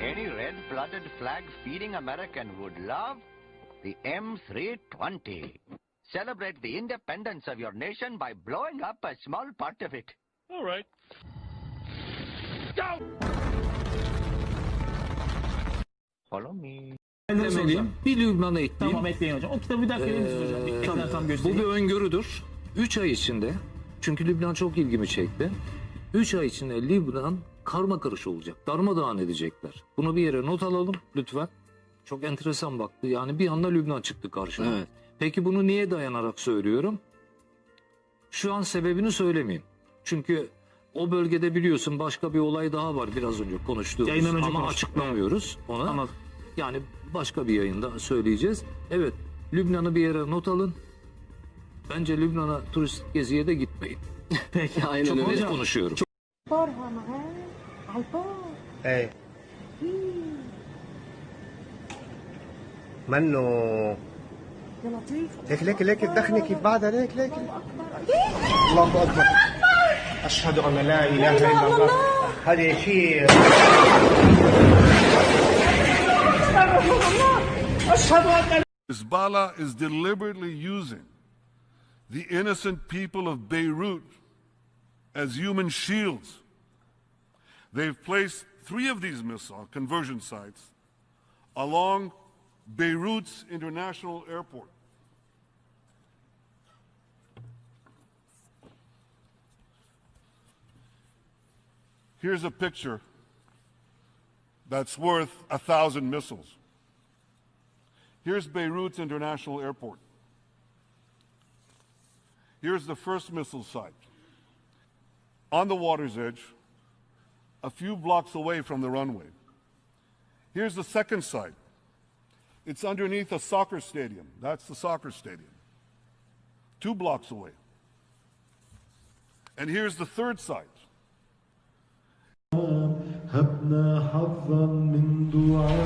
Any red-blooded flag-feeding American would love the M320. Celebrate the independence of your nation by blowing up a small part of it. All right. Follow me. Ne söyleyeyim? Bir Lübnan'a ekleyeyim. Tamam ekleyin hocam. O kitabı bir dakika misiniz hocam? Bir Ee, ekran tam bu bir öngörüdür. 3 ay içinde, çünkü Lübnan çok ilgimi çekti. 3 ay içinde Lübnan karma karış olacak. Darmadağın edecekler. Bunu bir yere not alalım lütfen. Çok enteresan baktı. Yani bir anda Lübnan çıktı karşıma. Evet. Peki bunu niye dayanarak söylüyorum? Şu an sebebini söylemeyeyim. Çünkü o bölgede biliyorsun başka bir olay daha var biraz önce konuştuğumuz. Yayından önce Ama konuştuk. açıklamıyoruz onu. Anladım. Yani başka bir yayında söyleyeceğiz. Evet, Lübnan'ı bir yere not alın. Bence Lübnan'a turist geziye de gitmeyin. Peki. Aynen Çok öyle. net konuşuyorum. فورها معاه على الفور ايه منه يا لطيف ليك ليك ليك الدخنة كيف بعدها ليك ليك الله اكبر اشهد ان لا اله الا الله هذه شيء Hezbollah is deliberately using the innocent people of Beirut as human shields. They've placed three of these missile conversion sites along Beirut's international airport. Here's a picture that's worth a thousand missiles. Here's Beirut's international airport. Here's the first missile site. On the water's edge, a few blocks away from the runway. Here's the second site. It's underneath a soccer stadium. That's the soccer stadium. Two blocks away. And here's the third site. هبنا حظا من دعاء